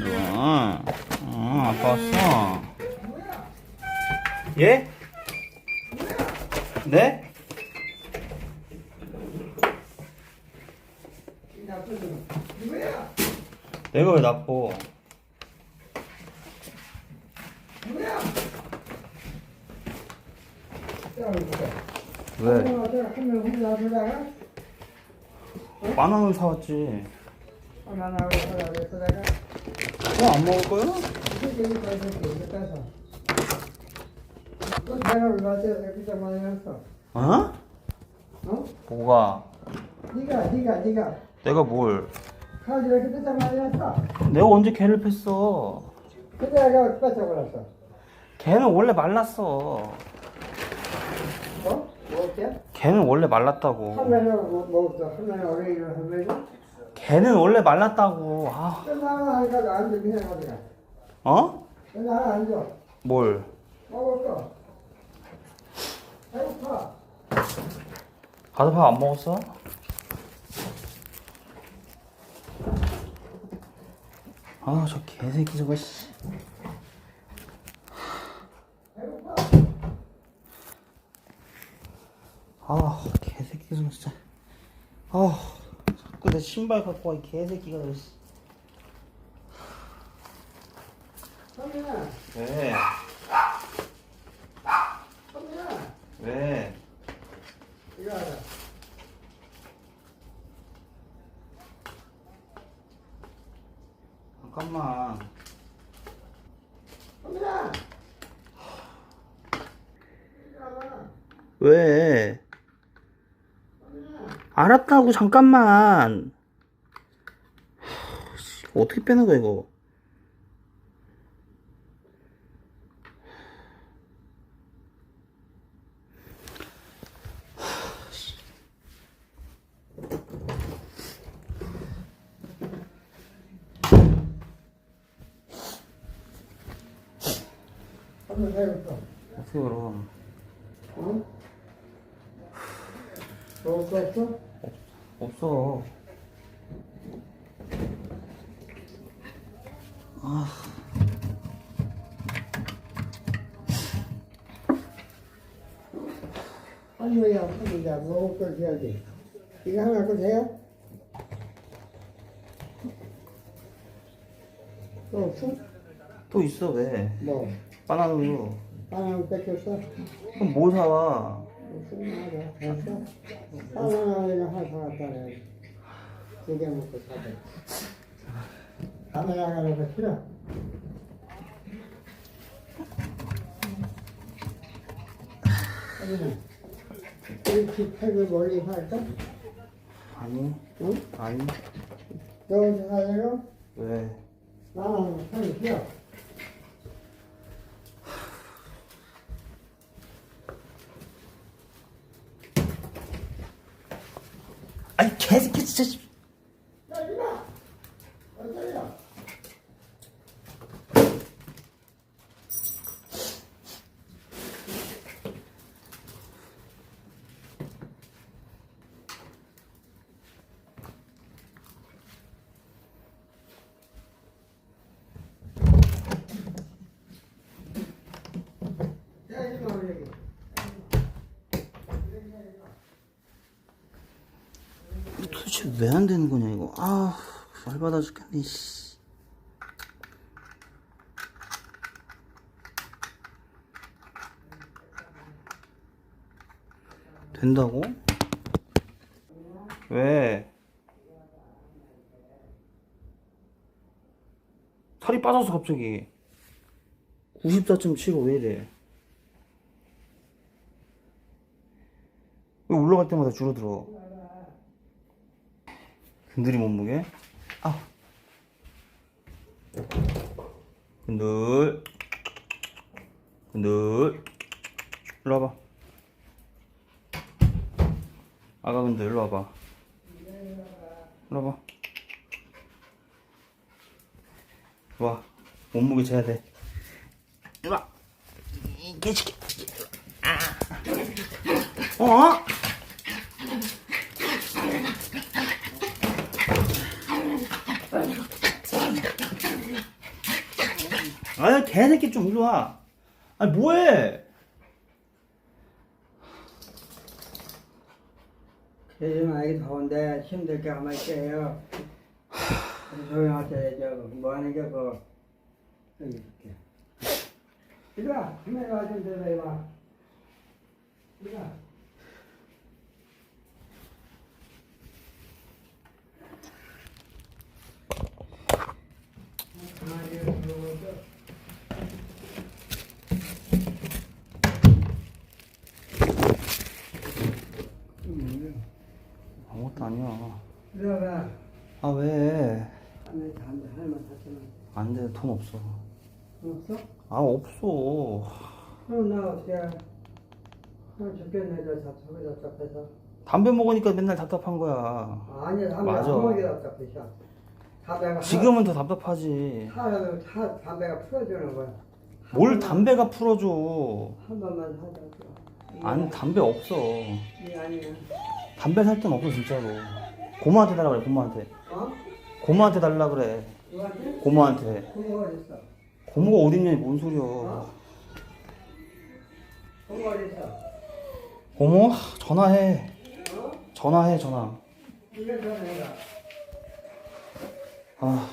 누나. 어, 아빠 왔어. 예? 네? 내가 왜 나빠? 왜? 만원을 사왔지. 어, 안 먹을 거야? 어? 어? 뭐가? 네가 네가 네가 내가 뭘? 이렇게. 내가 언제 개를 팼어? 그때 내가 뺏어 버렸어. 개는 원래 말랐어. 어? 먹었대? 개는 원래 말랐다고. 한면은 뭐- 먹었어. 한면은 어린이를 한면은 개는 원래 말랐다고. 아, 끝나면 하니까 안 줘. 그냥 가져가. 어? 그냥 하나 안 줘. 뭘? 먹었어. 배고파. 가서 밥 안 먹었어? 아, 저 개새끼 저거 씨. 배고파. 아, 개새끼 저거 진짜. 아, 내 신발 갖고 와, 이 개새끼가. 저거, 씨. 성민아, 왜? 성민아. 왜? 이거 하자. 잠깐만. 이거 하자. 왜? 알았다고 잠깐만. 어떻게 빼는 거야 이거? 어떻게 그럼? 응? 먹을 거 없어? 없어. 아, 아니 왜야 아니야 먹을 걸 줘야지 이거 하나 갖고 돼요? 또 없어? 또 있어 왜? 뭐 바나나 우유. 바나나 뺏겼어? 그럼 뭘 사와? 바나나를 하나 사왔다 그래 두개 먹고 사자 바나나가 너무 싫어 하지만 이렇게 팩을 멀리 살까? 아니, 응? 아니. 너 혼자 살려고? 왜? 나는 살기 싫어 아니 개새끼 진짜. 야, 이마! 어디야? 야, 이마, 여기. 도대체 왜 안 되는 거냐 이거? 아, 열받아 죽겠네. 씨. 된다고? 왜? 살이 빠져서 갑자기 94.75 왜 이래? 왜 올라갈 때마다 줄어들어? 근들이 몸무게? 아. 근들. 근들. 일로 와봐. 아가 근들 일로 와봐. 일로 와봐. 와. 몸무게 재야 돼. 일로 와. 이 개새끼. 아. 어? 아유 개새끼 좀 일로 와. 아니 뭐해? 요즘 아기 더운데 힘들게 가만히 있게요. 조용하게 저뭐 하는 게그 이렇게. 이리 와, 와좀 들어 이리 와. 이리 와. 가만히 들어보고 음, 아무것도 와봐. 아 왜? 하늘 담배 할만 샀지만 안 돼, 돈 없어. 없어? 아 없어. 그럼 나 어떻게 나 죽겠네 저 저기 답답해서 담배 먹으니까 맨날 답답한 거야. 아니야 담배 맞아. 안 먹이 답답해 샤 담배가 지금은 더 답답하지. 다 담배가 풀어주는 거야 한뭘 담배가 풀어줘. 한 번만 하자고 안 담배 없어. 이게 아니야 담배 살 돈 없어 진짜로. 고모한테 달라 그래 고모한테. 어? 고모한테 달라 그래. 누구한테? 고모한테. 고모 어딨어? 고모가 어딨냐 뭔 소리야. 어? 고모 어딨어? 고모 하, 전화해. 어? 전화해 전화. 이거 전화해라 아.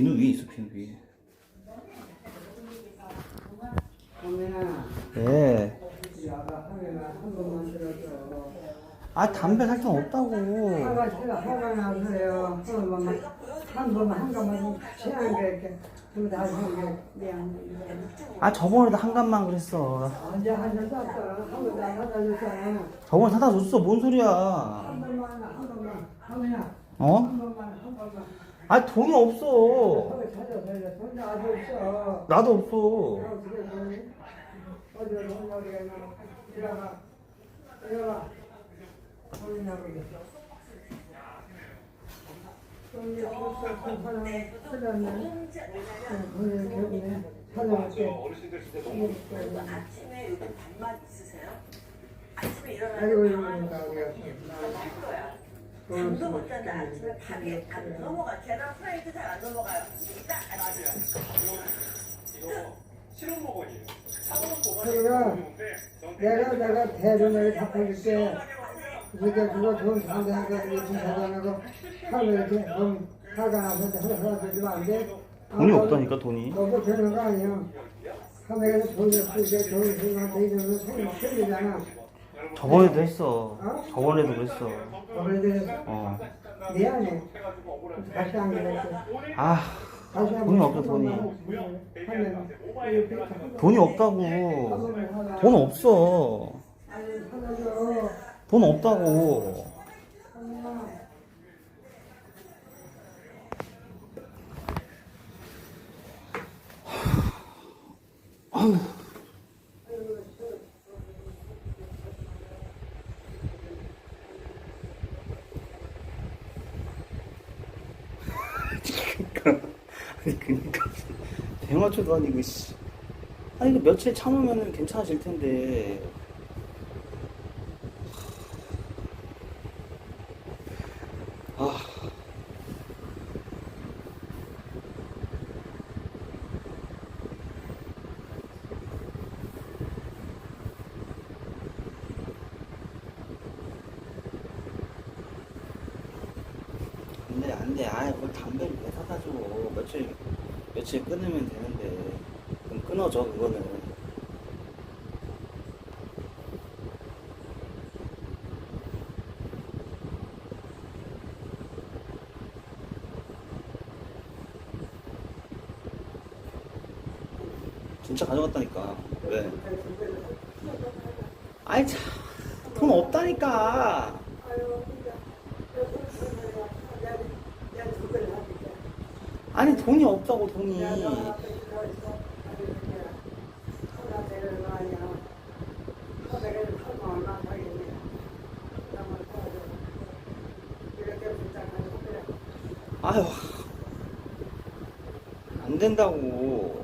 비누 위에 있어 비누 위에. 예. 아 담배 살 돈 없다고. 화가 제가 화가 나서요. 한 번만 한 번만 한 번만 친한 게 이렇게 좀 다시 한게 미안. 아 저번에도 한 간만 그랬어. 언제 한잔 쐈어? 한 번도 안 사다 줬잖아. 저번에 사다 줬어 뭔 소리야. 한 번만 한 번만 하면야 어? 한 번만 한 번만. 아 돈이 없어. 찾아 아주. 나도 없어. 어디로. 어르신들 진짜 너무 아침에 요즘 밥맛 있으세요? 아침에 일어나서 아이고 우리가 할 거야. 잠도 쓰고 못 잔다. 아침에 밥이 안 넘어가. 계란 프라이드 잘 안 넘어가요. 딱. 이거 먹원이에요. 사과는 그래요. 먹었는데 내가 내가 대전을 갚아줄게. 이렇게 그거 돈 상대하게 이렇게 사장하고 하루 이렇게 돈 화가 나서 하나 주면 안 돼? 돈이 없다니까 돈이. 너무 되는 거 아니야? 카메라에 돈이 없고 이제 돈이 생각한테 이러면 생각 틀리잖아. 저번에도 했어. 저번에도 그랬어. 그런데 어. 미안해. 다시 안 그랬어. 아 다시 한 돈이 번 없어, 돈이. 하면 이렇게 돈이 없다고. 돈 없어. 아니. 돈 없다고. 아 니 그니까. 대마초도 아니고 씨. 아니 이거 며칠 참으면 괜찮아질 텐데. 아. 안돼 안돼. 아예 뭘 담배를 왜 사다 줘 며칠 며칠 끊으면 되는데 그럼 끊어져 그거는. 진짜 가져갔다니까. 왜? 아이 참 돈 없다니까 아니 돈이 없다고 돈이. 아유 안 된다고.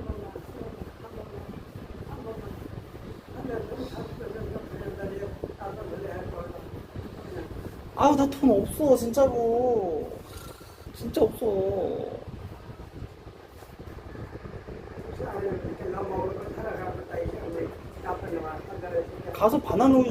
아우 나 돈 없어 진짜로. 진짜 없어 가서 바나나 우유